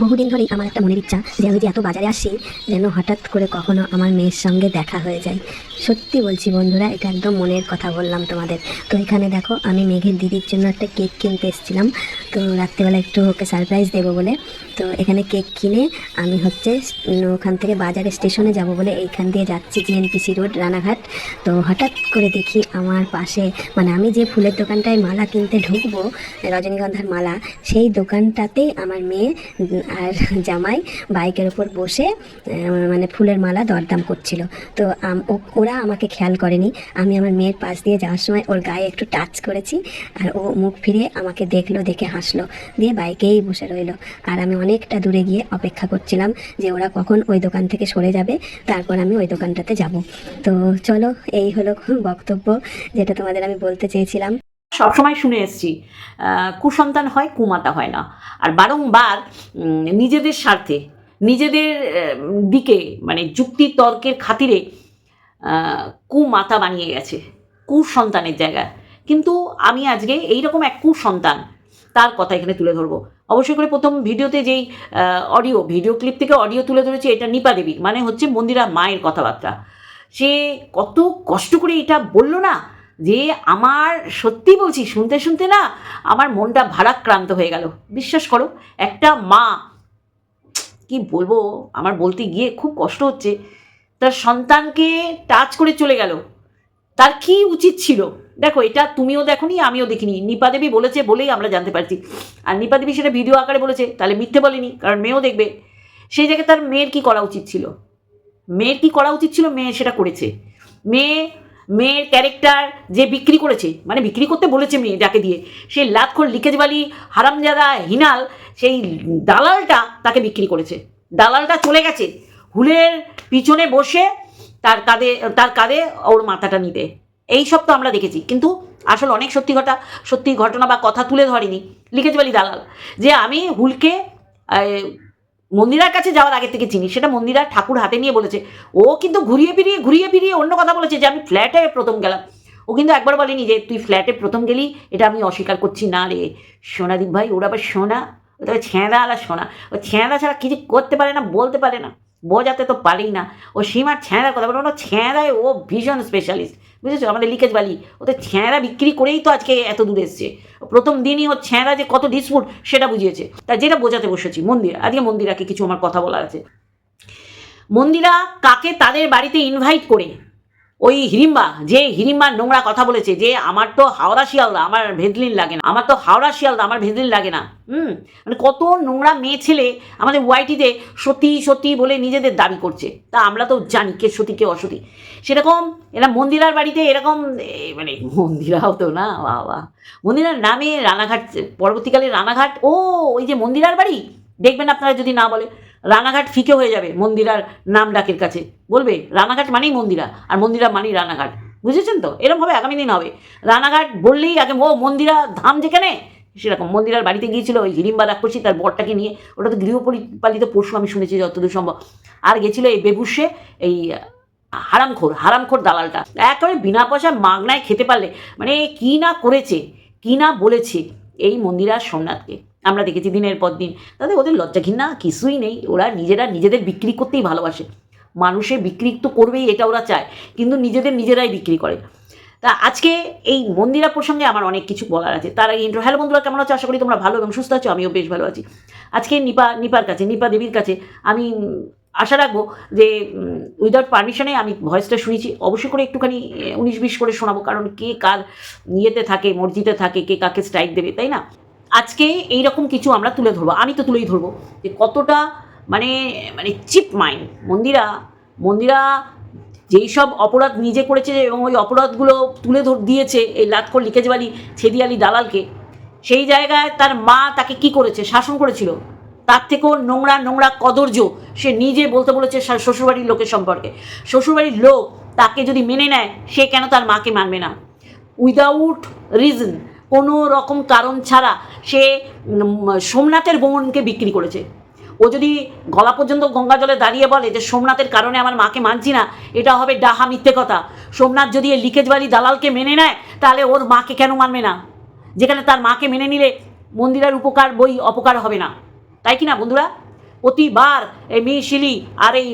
বহুদিন ধরেই আমার একটা মনের ইচ্ছা যে আমি যে এত বাজারে আসি, যেন হঠাৎ করে কখনো আমার মেয়ের সঙ্গে দেখা হয়ে যায়। সত্যি বলছি বন্ধুরা, এটা একদম মনের কথা বললাম তোমাদের। তো এখানে দেখো, আমি মেঘের দিদির জন্য একটা কেক কিনতে এসেছিলাম। তো রাত্রিবেলা একটু ওকে সারপ্রাইজ দেবো বলে। তো এখানে কেক কিনে আমি হচ্ছে ওখান থেকে বাজারে স্টেশনে যাব বলে এইখান দিয়ে যাচ্ছি জিএনপিসি রোড রানাঘাট। তো হঠাৎ করে দেখি আমার পাশে মানে আমি যে ফুলের দোকানটায় মালা কিনতে ঢুকবো, রজনীগন্ধার মালা, সেই দোকানটাতেই আমার মেয়ে আর জামাই বাইকের ওপর বসে মানে ফুলের মালা দরদাম করছিল। তো ওরা আমাকে খেয়াল করেনি। আমি আমার মেয়ের পাশ দিয়ে যাওয়ার সময় ওর গায়ে একটু টাচ করেছি আর ও মুখ ফিরে আমাকে দেখল, দেখে হাসলো। দিয়ে বাইকেই বসে রইল। আর আমি অনেকটা দূরে গিয়ে অপেক্ষা করছিলাম যে ওরা কখন ওই দোকান থেকে সরে যাবে। তারপর আমি ওই দোকানটাতে যাব। তো চলো, এই হলো বক্তব্য যেটা তোমাদের আমি বলতে চেয়েছিলাম। সবসময় শুনে এসছি কুসন্তান হয়, কুমাতা হয় না। আর বারংবার নিজেদের স্বার্থে, নিজেদের দিকে মানে যুক্তি তর্কের খাতিরে কুমাতা বানিয়ে গেছে, কুসন্তানের জায়গায়। কিন্তু আমি আজকে এইরকম এক কুসন্তান, তার কথা এখানে তুলে ধরবো। অবশ্যই করে প্রথম ভিডিওতে যেই অডিও ভিডিও ক্লিপ থেকে অডিও তুলে ধরেছে, এটা নিপা দেবী মানে হচ্ছে মন্দিরা মায়ের কথাবার্তা। সে কত কষ্ট করে এটা বলল না যে আমার সত্যি বলছি, শুনতে শুনতে না আমার মনটা ভারাক্রান্ত হয়ে গেল। বিশ্বাস করো, একটা মা, কি বলব, আমার বলতে গিয়ে খুব কষ্ট হচ্ছে, তার সন্তানকে টাচ করে চলে গেল। তার কি উচিত ছিল? দেখো, এটা তুমিও দেখোনি, আমিও দেখিনি। নিপা দেবী বলেছে বলেই আমরা জানতে পারছি। আর নিপা দেবী সেটা ভিডিও আকারে বলেছে, তাহলে মিথ্যে বলেনি, কারণ মেয়েও দেখবে। সেই জায়গায় তার মেয়ের কি করা উচিত ছিল? মেয়ের কি করা উচিত ছিল? মেয়ে সেটা করেছে। মেয়ে মেয়ের ক্যারেক্টার যে বিক্রি করেছে মানে বিক্রি করতে বলেছে মেয়ে যাকে দিয়ে সেই লাতখোর লিকেজবালি হারামজাদা, হিনাল, সেই দালালটা তাকে বিক্রি করেছে। দালালটা চলে গেছে, হুলের পিছনে বসে তার কাঁধে তার কাঁধে ওর মাথাটা নিতে। এই সব তো আমরা দেখেছি, কিন্তু আসলে অনেক সত্যি ঘটা, সত্যি ঘটনা বা কথা তুলে ধরেনি লিখেজবালি দালাল। যে আমি হুলকে মন্দিরার কাছে যাওয়ার আগে থেকে চিনি। সেটা মন্দিরা ঠাকুর হাতে নিয়ে বলেছে। ও কিন্তু ঘুরিয়ে ফিরিয়ে ঘুরিয়ে ফিরিয়ে অন্য কথা বলেছে যে, আমি ফ্ল্যাটে প্রথম গেলাম। ও কিন্তু একবার বলেনি যে, তুই ফ্ল্যাটে প্রথম গেলি? এটা আমি অস্বীকার করছি না রে। সোনাদীপ ভাই, ওরা আবার সোনা? তবে ছেঁদা আলা সোনা। ও ছেঁদা ছাড়া কিছু করতে পারে না, বলতে পারে না। বোঝাতে তো পারেই না। ও সীমার ছেঁদার কথা বলে ও ছেঁদায় ও ভীষণ স্পেশালিস্ট বুঝেছ? আমাদের লিকেজ বালি। ওদের ছেঁড়া বিক্রি করেই তো আজকে এত দূর এসছে। প্রথম দিনই ও ছেঁড়া যে কত ডিসপুট সেটা বুঝিয়েছে। তা যেটা বোঝাতে বসেছি, মন্দিরা, আজকে মন্দিরাকে কিছু আমার কথা বলার আছে। মন্দিরা কাকে তাদের বাড়িতে ইনভাইট করে? ওই হিরিম্বা, যে হিরিম্বার নোংরা কথা বলেছে, যে আমার তো হাওড়া শিয়ালদা, আমার ভেদলিন লাগে না। আমার তো হাওড়া শিয়ালদা, আমার ভেদলিন লাগে না। হুম? মানে কত নোংরা মেয়ে ছেলে আমাদের ওয়াইটিতে সতী সতী বলে নিজেদের দাবি করছে। তা আমরা তো জানি কে সতী, কে অসতী। সেরকম এরা মন্দিরার বাড়িতে এরকম মানে মন্দিরাও তো না, বাবা। মন্দিরার নামে রানাঘাট, পরবর্তীকালে রানাঘাট। ও, ওই যে মন্দিরার বাড়ি? দেখবেন আপনারা যদি না বলে। রানাঘাট ফিকে হয়ে যাবে মন্দিরার নাম ডাকের কাছে। বলবে, রানাঘাট মানেই মন্দিরা, আর মন্দিরা মানেই রানাঘাট। বুঝেছেন তো? এরকম হবে আগামী দিন হবে। রানাঘাট বললেই আগে, ও মন্দিরা ধাম যেখানে, সেরকম। মন্দিরার বাড়িতে গিয়েছিল ওই হিড়িম্বা রাক্ষসী, তার বরটাকে নিয়ে। ওটা তো গৃহপরিপালিত পশু, আমি শুনেছি যতদূর সম্ভব। আর গেছিল এই বেবুসে, এই হারামখোর হারামখোর দালালটা। একেবারে বিনা পয়সা মাগনায় খেতে পারলে। মানে কি না করেছে, কি না বলেছে এই মন্দিরা সোমনাথকে। আমরা দেখেছি দিনের পর দিন। তাদের ওদের লজ্জা ঘৃণা কিছুই নেই। ওরা নিজেরা নিজেদের বিক্রি করতেই ভালোবাসে। মানুষের বিক্রি তো করবেই, এটা ওরা চায়। কিন্তু নিজেদের নিজেরাই বিক্রি করে। তা আজকে এই মন্দিরা প্রসঙ্গে আমার অনেক কিছু বলার আছে। তার আগে ইন্ট্রো হ্যালো বন্ধুরা, কেমন আছো? আশা করি তোমরা ভালো এবং সুস্থ আছো। আমিও বেশ ভালো আছি। আজকে নিপা, নিপার কাছে, নিপা দেবীর কাছে আমি আশা রাখব যে উইদাউট পারমিশনে আমি ভয়েসটা শুনেছি। অবশ্যই করে একটুখানি, উনিশ বিশ করে শোনাবো। কারণ কে কার ইয়েতে থাকে মসজিদে থাকে, কে কাকে স্ট্রাইক দেবে, তাই না? আজকে এই রকম কিছু আমরা তুলে ধরবো। আমি তো তুলেই ধরবো যে কতটা মানে মানে চিপ মাইন্ড। মন্দিরা মন্দিরা যেই সব অপরাধ নিজে করেছে এবং ওই অপরাধগুলো তুলে ধর, দিয়েছে এই লাতখোর লিকেজবালি ছেদিয়ালি দালালকে, সেই জায়গায় তার মা তাকে কি করেছে? শাসন করেছিল। তার থেকেও নোংরা নোংরা কদর্য সে নিজে বলতে বলেছে শ্বশুরবাড়ির লোকের সম্পর্কে। শ্বশুরবাড়ির লোক তাকে যদি মেনে নেয়, সে কেন তার মাকে মানবে না? উইদাউট রিজন কোনো রকম কারণ ছাড়া সে সোমনাথের বোনকে বিক্রি করেছে। ও যদি গলা পর্যন্ত গঙ্গা জলে দাঁড়িয়ে বলে যে সোমনাথের কারণে আমার মাকে মানছি না, এটা হবে ডাহা মিথ্যে কথা। সোমনাথ যদি এই লিকেজবালি দালালকে মেনে নেয়, তাহলে ওর মাকে কেন মানবে না? যেখানে তার মাকে মেনে নিলে মন্দিরের উপকার বই অপকার হবে না। তাই কি না বন্ধুরা? প্রতিবার এই মিশিলি আর এই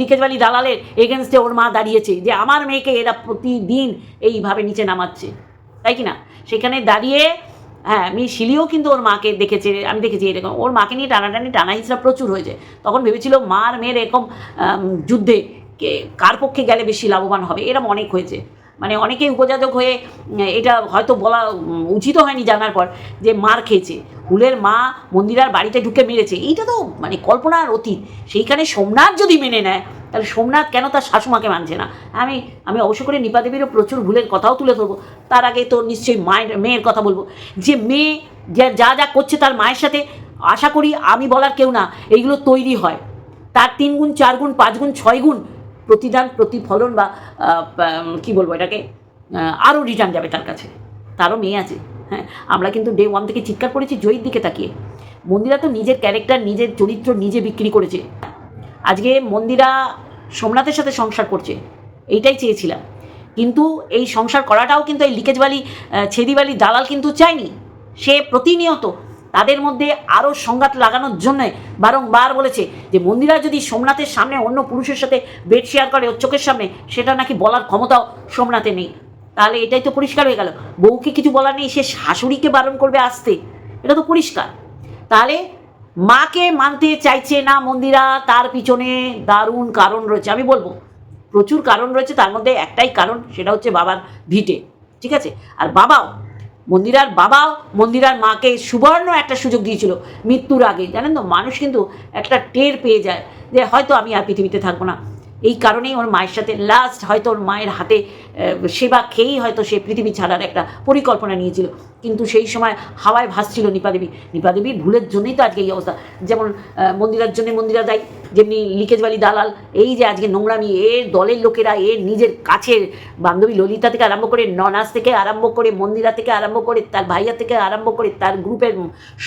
লিকেজবালি দালালের এগেনস্টে ওর মা দাঁড়িয়েছে যে আমার মেয়েকে এরা প্রতিদিন এইভাবে নিচে নামাচ্ছে। তাই কি না? সেখানে দাঁড়িয়ে হ্যাঁ আমি শিলিও কিন্তু ওর মাকে দেখেছে, আমি দেখেছি এরকম ওর মাকে নিয়ে টানাটানি টানা হিসেবে প্রচুর হয়েছে। তখন ভেবেছিল মার মেয়ের এরকম যুদ্ধে কে, কার পক্ষে গেলে বেশি লাভবান হবে এরকম অনেক হয়েছে। মানে অনেকেই উপজাতক হয়ে, এটা হয়তো বলা উচিত হয়নি জানার পর, যে মার খেয়েছে। হুলের মা মন্দিরার বাড়িতে ঢুকে মেরেছে। এইটা তো মানে কল্পনার অতীত। সেইখানে সোমনাথ যদি মেনে নেয় তাহলে সোমনাথ কেন তার শাশুমাকে মানছে না? আমি আমি অবশ্য করে নিপা দেবীরও প্রচুর ভুলের কথাও তুলে ধরবো। তার আগে তো নিশ্চয়ই মায়ের, মেয়ের কথা বলব। যে মেয়ে যা যা করছে তার মায়ের সাথে, আশা করি আমি বলার কেউ না, এইগুলো তৈরি হয়। তার তিন গুণ, চার গুণ, পাঁচ গুণ, ছয় গুণ প্রতিদান, প্রতিফলন বা কি বলব এটাকে? আরও রিটার্ন যাবে তার কাছে। তারও মেয়ে আছে হ্যাঁ। আমরা কিন্তু ডে ওয়ান থেকে চিৎকার করেছি, জয়ীর দিকে তাকিয়ে। মন্দিরা তো নিজের ক্যারেক্টার নিজের চরিত্র নিজে বিক্রি করেছে। আজকে মন্দিরা সোমনাথের সাথে সংসার করছে, এইটাই চেয়েছিলাম। কিন্তু এই সংসার করাটাও কিন্তু এই লিকেজবালি ছেদিবালি দালাল কিন্তু চায়নি। সে প্রতিনিয়ত তাদের মধ্যে আরও সংঘাত লাগানোর জন্য বারংবার বলেছে যে, মন্দিরা যদি সোমনাথের সামনে অন্য পুরুষের সাথে বেড শেয়ার করে ওর চোখের সামনে, সেটা নাকি বলার ক্ষমতাও সোমনাথে নেই। তাহলে এটাই তো পরিষ্কার হয়ে গেল। বউকে কিছু বলার নেই, সে শাশুড়িকে বারণ করবে আসতে। এটা তো পরিষ্কার। তাহলে মাকে মানতে চাইছে না মন্দিরা, তার পিছনে দারুণ কারণ রয়েছে। আমি বলব, প্রচুর কারণ রয়েছে, তার মধ্যে একটাই কারণ, সেটা হচ্ছে বাবার ভিটে, ঠিক আছে? আর বাবাও, মন্দিরার বাবাও মন্দিরার মাকে সুবর্ণ একটা সুযোগ দিয়েছিল মৃত্যুর আগে। জানেন তো, মানুষ কিন্তু একটা টের পেয়ে যায় যে হয়তো আমি আর পৃথিবীতে থাকব না। এই কারণেই ওর মায়ের সাথে লাস্ট হয়তো ওর মায়ের হাতে সেবা খেয়েই হয়তো সে পৃথিবী ছাড়ার একটা পরিকল্পনা নিয়েছিল। কিন্তু সেই সময় হাওয়ায় ভাসছিল নিপা দেবী। নিপা দেবীর ভুলের জন্যই তো আজকে এই অবস্থা। যেমন মন্দিরার জন্য মন্দিরা দায়ী, যেমনি লিকেজবালি দালাল, এই যে আজকে নোংরামি এর দলের লোকেরা এর নিজের কাছের বান্ধবী ললিতা থেকে আরম্ভ করে ননাস থেকে আরম্ভ করে মন্দিরা থেকে আরম্ভ করে তার ভাইয়া থেকে আরম্ভ করে তার গ্রুপের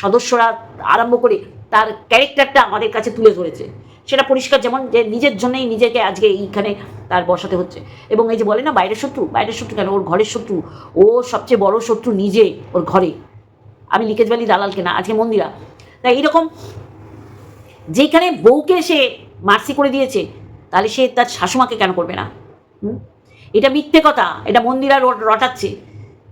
সদস্যরা আরম্ভ করে তার ক্যারেক্টারটা আমাদের কাছে তুলে ধরেছে। সেটা পরিষ্কার, যেমন যে নিজের জন্যই নিজেকে আজকে এইখানে তার বসাতে হচ্ছে। এবং এই যে বলে না, বাইরের শত্রু বাইরের শত্রু কেন? ওর ঘরের শত্রু, ও সবচেয়ে বড় শত্রু নিজে, ওর ঘরে। আমি লিকেজ ভ্যালি দালালকে না, আজকে মন্দিরা। তাই এইরকম যেখানে বউকে সে মার্সি করে দিয়েছে, তাহলে সে তার শাশুমাকে কেন করবে না? এটা মিথ্যে কথা, এটা মন্দিরা রটাচ্ছে।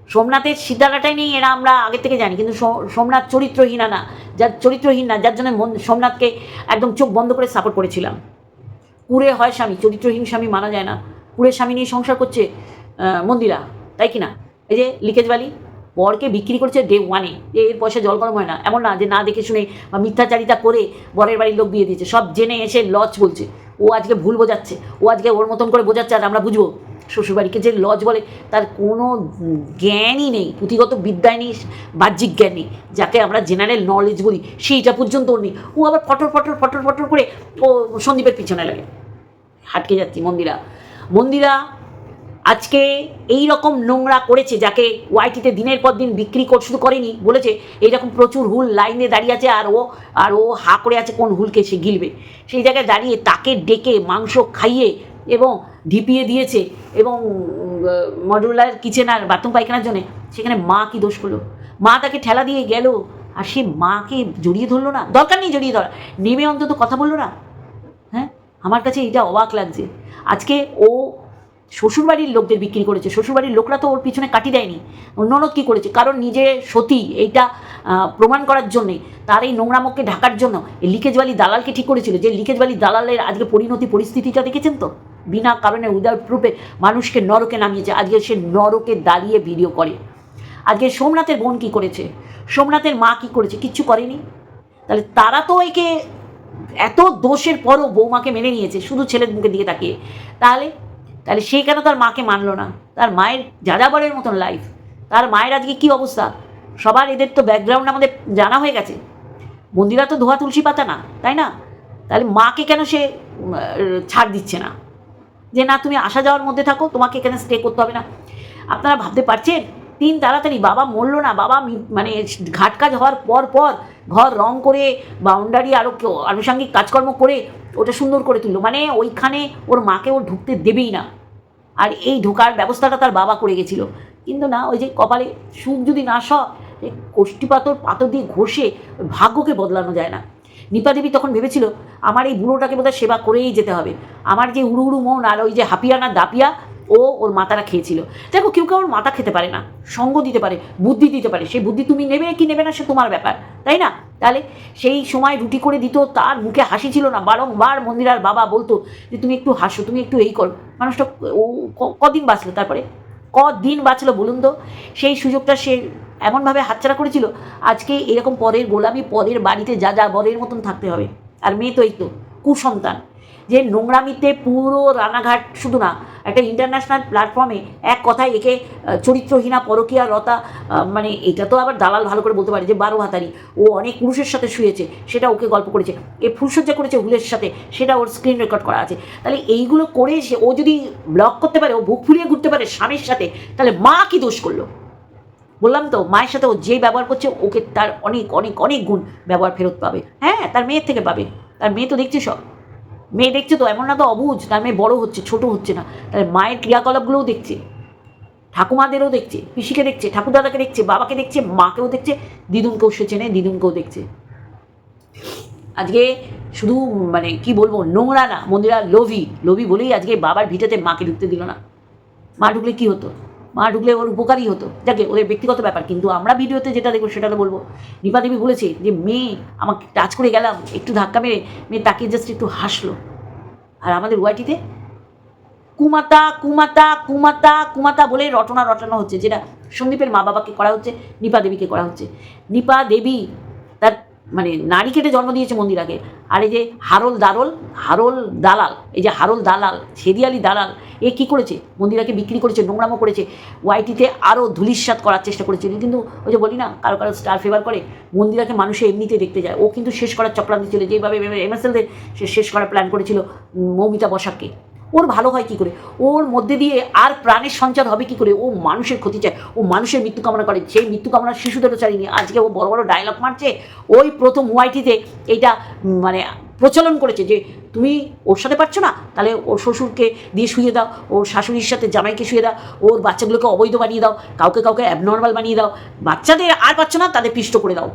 সোমনাথের সিদ্ধারাটাই নেই, এরা আমরা আগে থেকে জানি, কিন্তু সোমনাথ চরিত্রহীনা না, যার চরিত্রহীন না, যার জন্য মন- সোমনাথকে একদম চোখ বন্ধ করে সাপোর্ট করেছিলাম। কুড়ে হয় স্বামী, চরিত্রহীন স্বামী মানা যায় না। কুড়ে স্বামী নিয়ে সংসার করছে মন্দিরা, তাই কি না? এই যে লিকেজ বালি বরকে বিক্রি করছে ডে ওয়ানে যে এর পয়সা জল গরম হয় না। এমন না যে না দেখে শুনে বা মিথ্যাচারিতা করে বরের বাড়ির লোক বিয়ে দিয়েছে। সব জেনে এসে লজ বলছে। ও আজকে ভুল বোঝাচ্ছে। ও আজকে ওর মতন করে বোঝাচ্ছে আর আমরা বুঝব। শ্বশুরবাড়িকে যে লজ বলে, তার কোনো জ্ঞানই নেই, পুঁথিগত বিদ্যায় নেই, বাহ্যিক জ্ঞান নেই, যাকে আমরা জেনারেল নলেজ বলি, সেইটা পর্যন্ত নেই। ও আবার ফটর ফটর ফটর ফটর করে ও সন্দীপের পিছনে লাগে। হাটকে যাচ্ছি, মন্দিরা। মন্দিরা আজকে এই রকম নোংরা করেছে, যাকে ওয়াইটিতে দিনের পর দিন বিক্রি কর, শুধু করেনি, বলেছে, এইরকম প্রচুর হুল লাইনে দাঁড়িয়ে আছে, আর ও আর ও হা করে আছে কোন হুলকে সে গিলবে। সেই জায়গায় দাঁড়িয়ে তাকে ডেকে মাংস খাইয়ে এবং ঢিপিয়ে দিয়েছে এবং মডুলার কিচেন আর বাথরুম পায়খানার জন্য, সেখানে মা কি দোষ করল? মা তাকে ঠেলা দিয়ে গেল, আর সে মাকে জড়িয়ে ধরলো না? দরকার নেই জড়িয়ে ধরা, নেমে অন্তত কথা বলল না? হ্যাঁ? আমার কাছে এটা অবাক লাগছে। আজকে ও শ্বশুরবাড়ির লোকদের বিক্রি করেছে, শ্বশুরবাড়ির লোকরা তো ওর পিছনে কাটি দেয়নি। ননদ কী করেছে? কারণ নিজে সতী, এইটা প্রমাণ করার জন্যে, তার এই নোংরামকে ঢাকার জন্য, এই লিকেজবালি দালালকে ঠিক করেছিল, যে লিকেজবালি দালালের আজকে পরিণতি পরিস্থিতিটা দেখেছেন তো? বিনা কারণে উইদাউট প্রুফে মানুষকে নরকে নামিয়েছে আজকে সে নরকে দাঁড়িয়ে ভিডিও করে। আজকে সোমনাথের বোন কী করেছে? সোমনাথের মা কী করেছে? কিচ্ছু করেনি? তাহলে তারা তো একে এত দোষের পরও বৌমাকে মেনে নিয়েছে, শুধু ছেলের মুখে দিকে তাকিয়ে। তাহলে তাহলে সে কেন তার মাকে মানলো না? তার মায়ের যাযাবরের মতন লাইফ তার মায়ের আজকে কী অবস্থা? সবার এদের তো ব্যাকগ্রাউন্ড আমাদের জানা হয়ে গেছে। মন্দিরা তো ধোয়া তুলসী পাতা না, তাই না? তাহলে মাকে কেন সে ছাড় দিচ্ছে না? যে না, তুমি আসা যাওয়ার মধ্যে থাকো, তোমাকে এখানে স্টে করতে হবে না। আপনারা ভাবতে পারছেন? তিন তাড়াতাড়ি বাবা মরল না, বাবা মানে ঘাট কাজ হওয়ার পর পর ঘর রং করে বাউন্ডারি আরও কেউ- আনুষঙ্গিক কাজকর্ম করে ওটা সুন্দর করে তুললো। মানে ওইখানে ওর মাকে ওর ঢুকতে দেবেই না। আর এই ঢোকার ব্যবস্থাটা তার বাবা করে গেছিল। কিন্তু না, ওই যে কপালে সুখ যদি না স কোষ্ঠী পাথর পাথর দিয়ে ঘষে ভাগ্যকে বদলানো যায় না। নিপা দেবী তখন ভেবেছিল, আমার এই বুড়োটাকে বোধহয় সেবা করেই যেতে হবে। আমার যে উড়ু উড়ু মন আর ওই যে হাপিয়া না দাপিয়া, ও ওর মাথাটা খেয়েছিল। দেখো, কেউ কেউ ওর মাথা খেতে পারে না, সঙ্গ দিতে পারে, বুদ্ধি দিতে পারে। সেই বুদ্ধি তুমি নেবে কি নেবে না, সে তোমার ব্যাপার, তাই না? তাহলে সেই সময় রুটি করে দিত, তার মুখে হাসি ছিল না। বারংবার মন্দিরার বাবা বলতো যে, তুমি একটু হাসো, তুমি একটু এই করো। মানুষটা ও কদিন বাঁচলো তারপরে? কদিন বাঁচলো বলুন তো? সেই সুযোগটা সে এমনভাবে হাতছাড়া করেছিল, আজকে এরকম পরের গোলামি পরের বাড়িতে যা যা বরের মতন থাকতে হবে। আর মেয়ে তো এই তো, কুসন্তান। যে নোংরামিতে পুরো রানাঘাট শুধু না, একটা ইন্টারন্যাশনাল প্ল্যাটফর্মে এক কথায় একে চরিত্রহীনা, পরকীয়া রতা মানে এটা তো আবার দালাল ভালো করে বলতে পারে যে বারো হাতারি। ও অনেক পুরুষের সাথে শুয়েছে, সেটা ওকে গল্প করেছে। এ ফুলসজ্জা করেছে হুলের সাথে, সেটা ওর স্ক্রিন রেকর্ড করা আছে। তাহলে এইগুলো করে সে ও যদি ব্লক করতে পারে, ও বুক ফুলিয়ে ঘুরতে পারে স্বামীর সাথে, তাহলে মা কি দোষ করল? বললাম তো, মায়ের সাথে ও যে ব্যবহার করছে, ওকে তার অনেক অনেক অনেক গুণ ব্যবহার ফেরত পাবে। হ্যাঁ তার মেয়ের থেকে পাবে। তার মেয়ে তো দেখছে সব। মেয়ে দেখছে তো এমন না তো অবুজ, তার মেয়ে বড় হচ্ছে, ছোট হচ্ছে না। তাহলে মায়ের ক্রিয়াকলাপগুলোও দেখছে। ঠাকুমাদেরও দেখছে, পিসিকে দেখছে, ঠাকুরদাদাকে দেখছে, বাবাকে দেখছে, মাকেও দেখছে, দিদুনকেও সে চেনে, দিদুনকেও দেখছে। আজকে শুধু মানে কি বলব, নোংরা না, মন্দিরা লোভি। লোভি বলেই আজকে বাবার ভিটাতে মাকে ঢুকতে দিল না। মা ঢুকলে কী হতো? মা ঢুকলে ওর উপকারই হতো। যাকে ওদের ব্যক্তিগত ব্যাপার, কিন্তু আমরা ভিডিওতে যেটা দেখব সেটা তো বলব নিপা দেবী বলেছে যে, মেয়ে, আমাকে টাচ করে গেলাম, একটু ধাক্কা মেরে মেয়ে তাকে জাস্ট একটু হাসলো। আর আমাদের ওয়াইটিতে, কুমাতা কুমাতা কুমাতা কুমাতা বলে রটনা রটানো হচ্ছে, যেটা সন্দীপের মা বাবাকে করা হচ্ছে নিপা দেবীকে করা হচ্ছে। নিপা দেবী মানে নারী কেটে জন্ম দিয়েছে মন্দিরাকে আর এই যে হারল দারল, হারল দালাল, এই যে হারল দালাল, সেরিয়ালি দালাল, এ কি করেছে? মন্দিরাকে বিক্রি করেছে, নোংরামো করেছে, ওয়াইটিতে আরও ধুলিস্বাদ করার চেষ্টা করেছে। কিন্তু ওই যে বলি না, কারও কারও স্টার ফেভার করে, মন্দিরাকে মানুষে এমনিতে দেখতে যায়। ও কিন্তু শেষ করার চক্রান্ত ছিল যেভাবে এমএসএলদের শেষ করার প্ল্যান করেছিল মৌমিতা বসাককে। ওর ভালো হয় কি করে? ওর মধ্যে দিয়ে আর প্রাণের সঞ্চার হবে কি করে? ও মানুষের ক্ষতি চায়। ও মানুষের মৃত্যু কামনা করে। সেই মৃত্যু কামনা শিশুদেরও চাইনি আজকে ও বড় বড় ডায়লগ মারছে। ওই প্রথম ওয়াইটিতে এইটা মানে প্রচলন করেছে যে, তুমি ওর সাথে পারছ না? তাহলে ওর শ্বশুরকে দিয়ে শুয়ে দাও। ওর শাশুড়ির সাথে জামাইকে শুয়ে দাও। ওর বাচ্চাগুলোকে অবৈধ বানিয়ে দাও। কাউকে কাউকে অ্যাবনর্মাল বানিয়ে দাও। বাচ্চাদের আর পাচ্ছ না? তাদের পিষ্ট করে দাও।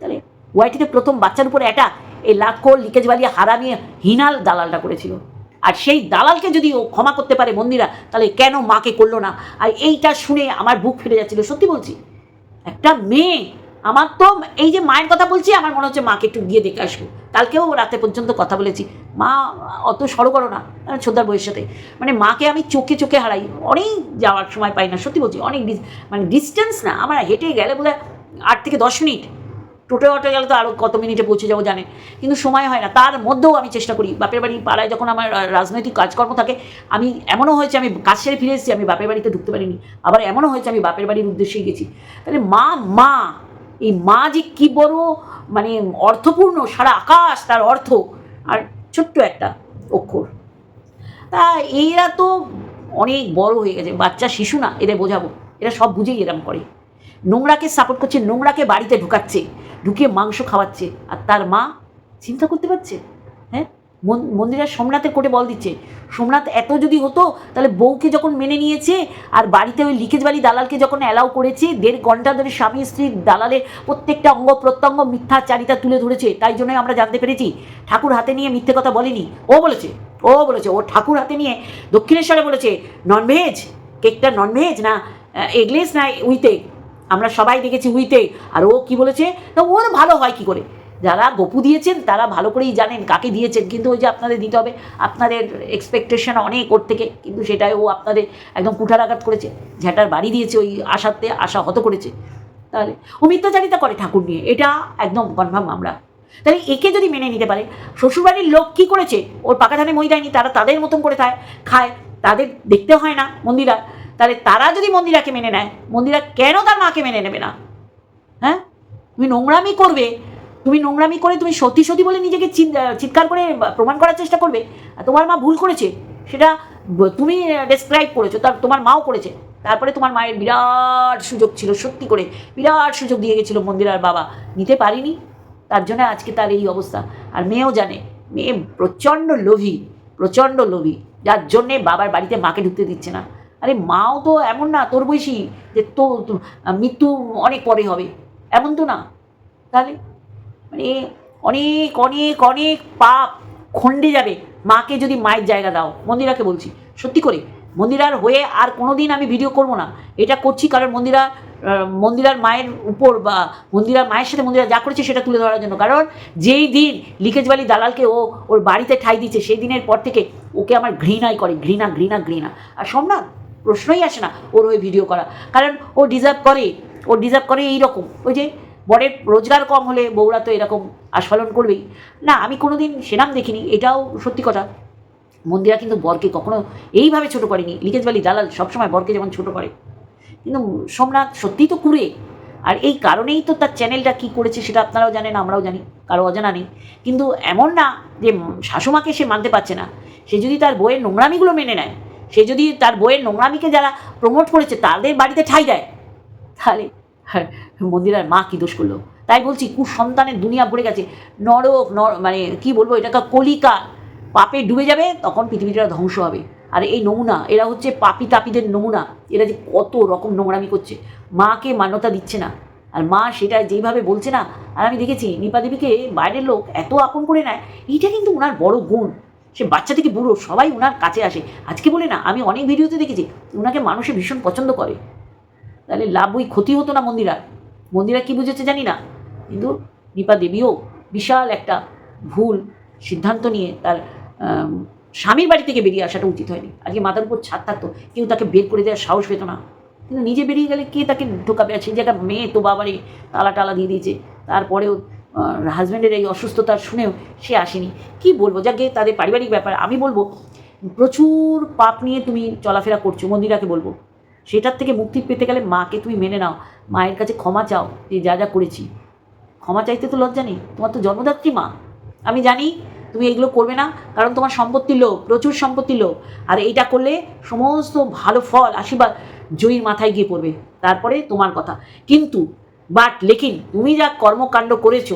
তাহলে ওয়াইটিতে প্রথম বাচ্চার উপরে এটা এই লাক্ষর লিকেজ বালিয়ে হারা নিয়ে হিনাল দালালটা করেছিল। আর সেই দালালকে যদি ও ক্ষমা করতে পারে মন্দিরা তাহলে কেন মাকে করল না? আর এইটা শুনে আমার বুক ফিরে যাচ্ছিল, সত্যি বলছি। একটা মেয়ে, আমার তো এই যে মায়ের কথা বলছি, আমার মনে হচ্ছে মাকে একটু গিয়ে দেখে আসব। কালকেও রাতে পর্যন্ত কথা বলেছি। মা অত সড়ো করো না ছোদ্দার বইয়ের সাথে। মানে মাকে আমি চোখে চোখে হারাই, অনেক যাওয়ার সময় পাই না, সত্যি বলছি, অনেক মানে ডিস্টেন্স না, আমার হেঁটে গেলে বোধ আট থেকে দশ মিনিট। টোটো অটো গেলে তো আরও কত মিনিটে পৌঁছে যাব জানে কিন্তু সময় হয় না। তার মধ্যেও আমি চেষ্টা করি। বাপের বাড়ি পাড়ায় যখন আমার রাজনৈতিক কাজকর্ম থাকে, আমি এমনও হয়েছে, আমি কাজ সেরে ফিরে এসেছি, আমি বাপের বাড়িতে ঢুকতে পারিনি। আবার এমনও হয়েছে, আমি বাপের বাড়ির উদ্দেশ্যেই গেছি। তাহলে মা মা, এই মা যে কী বড় মানে অর্থপূর্ণ, সারা আকাশ তার অর্থ। আর ছোট্ট একটা অক্ষর। তা এরা তো অনেক বড় হয়ে গেছে। বাচ্চা, শিশু না, এদের বোঝাবো। এরা সব বুঝেই এরম করে। নোংরাকে সাপোর্ট করছে, নোংরাকে বাড়িতে ঢুকাচ্ছে, ঢুকিয়ে মাংস খাওয়াচ্ছে, আর তার মা চিন্তা করতে পারছে? হ্যাঁ? মন- মন্দিরের সোমনাথের কোটে বল দিচ্ছে সোমনাথ এত যদি হতো, তাহলে বউকে যখন মেনে নিয়েছে, আর বাড়িতে ওই লিকেজ বাড়ি দালালকে যখন অ্যালাউ করেছে, দেড় ঘণ্টা ধরে স্বামী স্ত্রীর দালালের প্রত্যেকটা অঙ্গ প্রত্যঙ্গ মিথ্যাচারিতা তুলে ধরেছে, তাই জন্যই আমরা জানতে পেরেছি, ঠাকুর হাতে নিয়ে মিথ্যে কথা বলেনি। ও বলেছে ও বলেছে, ও ঠাকুর হাতে নিয়ে দক্ষিণেশ্বরে বলেছে, ননভেজ, কেকটা ননভেজ না এগলেস না উইতে আমরা সবাই দেখেছি উইতে আর ও কি বলেছে? না, ওর ভালো হয় কি করে? যারা গপু দিয়েছেন, তারা ভালো করেই জানেন কাকে দিয়েছেন, কিন্তু ওই যে আপনাদের দিতে হবে, আপনাদের এক্সপেকটেশন অনেক ওর থেকে, কিন্তু সেটাই ও আপনাদের একদম কুঠারাঘাত করেছে। ঝ্যাটার বাড়ি দিয়েছে ওই আশাতে আশা হত করেছে। তাহলে ও মিথ্যাচারিতা করে ঠাকুর নিয়ে, এটা একদম কনফার্ম আমরা। তাহলে একে যদি মেনে নিতে পারে, শ্বশুরবাড়ির লোক কী করেছে? ওর পাকা ধানে মই দেয়নি তারা তাদের মতন করে খায় খায়, তাদের দেখতে হয় না মন্দিরা। তাহলে তারা যদি মন্দিরাকে মেনে নেয়, মন্দিরা কেন তার মাকে মেনে নেবে না? হ্যাঁ? তুমি নোংরামি করবে, তুমি নোংরামি করে তুমি সত্যি সত্যি বলে নিজেকে চিৎ- চিৎকার করে প্রমাণ করার চেষ্টা করবে, আর তোমার মা ভুল করেছে, সেটা তুমি ডেসক্রাইব করেছ, তার, তোমার মাও করেছে। তারপরে তোমার মায়ের বিরাট সুযোগ ছিল, সত্যি করে বিরাট সুযোগ দিয়ে গেছিল মন্দিরার বাবা। নিতে পারিনি, তার জন্য আজকে তার এই অবস্থা। আর মেয়েও জানে, মেয়ে প্রচণ্ড লোভী প্রচণ্ড লোভী, যার জন্যে বাবার বাড়িতে মাকে ঢুকতে দিচ্ছে না। আরে মাও তো এমন না, তোর বয়সী যে তো মৃত্যু অনেক পরে হবে। এমন তো না। তাহলে মানে অনেক অনেক অনেক পাপ খণ্ডে যাবে। মাকে যদি মায়ের জায়গা দাও, মন্দিরাকে বলছি। সত্যি করে, মন্দিরার হয়ে আর কোনো দিন আমি ভিডিও করব না। এটা করছি কারণ মন্দিরা মন্দিরার মায়ের উপর বা মন্দিরার মায়ের সাথে মন্দিরা যা করেছে সেটা তুলে ধরার জন্য। কারণ যেই দিন লিকেজ বালি দালালকে ও ওর বাড়িতে ঠাই দিচ্ছে, সেই দিনের পর থেকে ওকে আমার ঘৃণাই করে, ঘৃণা ঘৃণা ঘৃণা। আর সোমনাথ প্রশ্নই আসে না ওর ওই ভিডিও করা। কারণ ও ডিজার্ভ করে, ও ডিজার্ভ করে এই রকম ওই যে বরের রোজগার কম হলে বউরা তো এরকম আস্ফালন করবেই। না, আমি কোনো দিন সেনাম দেখিনি, এটাও সত্যি কথা। মন্দিরা কিন্তু বরকে কখনো এইভাবে ছোট করেনি। লিকেজ বালি দালাল সবসময় বরকে যেমন ছোট করে। কিন্তু সোমনাথ সত্যিই তো কুড়ে। আর এই কারণেই তো তার চ্যানেলটা কি করেছে সেটা আপনারাও জানেন, আমরাও জানি, কারও অজানা নেই। কিন্তু এমন না যে শাশুমাকে সে মানতে পারছে না। সে যদি তার বইয়ের নোংরামিগুলো মেনে নেয় সে যদি তার বইয়ের নোংরামিকে যারা প্রমোট করেছে তাদের বাড়িতে ঠাই দেয় তাহলে হ্যাঁ, মন্দিরার মা কি দোষ করল? তাই বলছি কুসন্তানের দুনিয়া ভরে গেছে। নরক নর মানে কি বলব এটাকে কলিকা পাপে ডুবে যাবে তখন পৃথিবীটা ধ্বংস হবে। আর এই নমুনা এরা হচ্ছে পাপি তাপিদের নমুনা। এরা যে কত রকম নোংরামি করছে। মাকে মান্যতা দিচ্ছে না। আর মা সেটা যেইভাবে বলছে না আর আমি দেখেছি নিপা দেবীকে বাইরের লোক এত আপন করে নেয় এইটা কিন্তু ওনার বড় গুণ। সে বাচ্চা থেকে বুড়ো, সবাই ওনার কাছে আসে। আজকে বলে না, আমি অনেক ভিডিওতে দেখেছি ওনাকে মানুষে ভীষণ পছন্দ করে। তাহলে লাভ ওই ক্ষতি হতো না মন্দিরা। মন্দিরা কি বুঝেছে জানি না। কিন্তু নিপা দেবীও বিশাল একটা ভুল সিদ্ধান্ত নিয়ে তার স্বামীর বাড়ি থেকে বেরিয়ে আসাটা উচিত হয়নি। আজকে মাথার উপর ছাদ থাকতো, কেউ তাকে বের করে দেওয়ার সাহস পেত না। কিন্তু নিজে বেরিয়ে গেলে কে তাকে ঢোকাবে? আর সেই জায়গায় মেয়ে তো বাবারে তালা টালা দিয়ে দিয়েছে। তারপরেও হাজব্যান্ডের এই অসুস্থতা শুনেও সে আসেনি। কি বলব? যাকে তাদের পারিবারিক ব্যাপার। আমি বলব, প্রচুর পাপ নিয়ে তুমি চলাফেরা করছ, মন্দিরাকে বলব। সেটার থেকে মুক্তি পেতে গেলে মাকে তুমি মেনে নাও। মায়ের কাছে ক্ষমা চাও, যে যা যা করেছি। ক্ষমা চাইতে তো লজ্জা নেই। তোমার তো জন্মদাত্রী মা। আমি জানি তুমি এগুলো করবে না, কারণ তোমার সম্পত্তির লোক প্রচুর সম্পত্তির লোক আর এইটা করলে সমস্ত ভালো ফল, আশীর্বাদ জয়ীর মাথায় গিয়ে পড়বে। তারপরে তোমার কথা। কিন্তু বাট লেকিন, তুমি যা কর্মকাণ্ড করেছ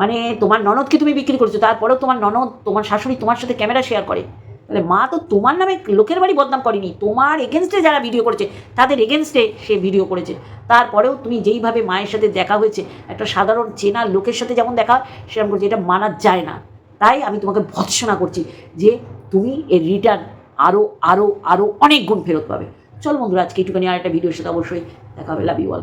মানে তোমার ননদকে তুমি বিক্রি করেছ, তারপরেও তোমার ননদ, তোমার শাশুড়ি তোমার সাথে ক্যামেরা শেয়ার করে। তাহলে মা তো তোমার নামে লোকের বাড়ি বদনাম করেনি, তোমার এগেনস্টে যারা ভিডিও করেছে, তাদের এগেনস্টে সে ভিডিও করেছে। তারপরেও তুমি যেইভাবে মায়ের সাথে দেখা হয়েছে, একটা সাধারণ চেনা লোকের সাথে যেমন দেখা সেরকম করছে, এটা মানা যায় না। তাই আমি তোমাকে ভৎসনা করছি যে তুমি এর রিটার্ন আরও আরও আরও অনেক গুণ ফেরত পাবে। চল বন্ধুরা, আজকে একটুখানি আর একটা ভিডিওর সাথে অবশ্যই দেখা হবে। Love you all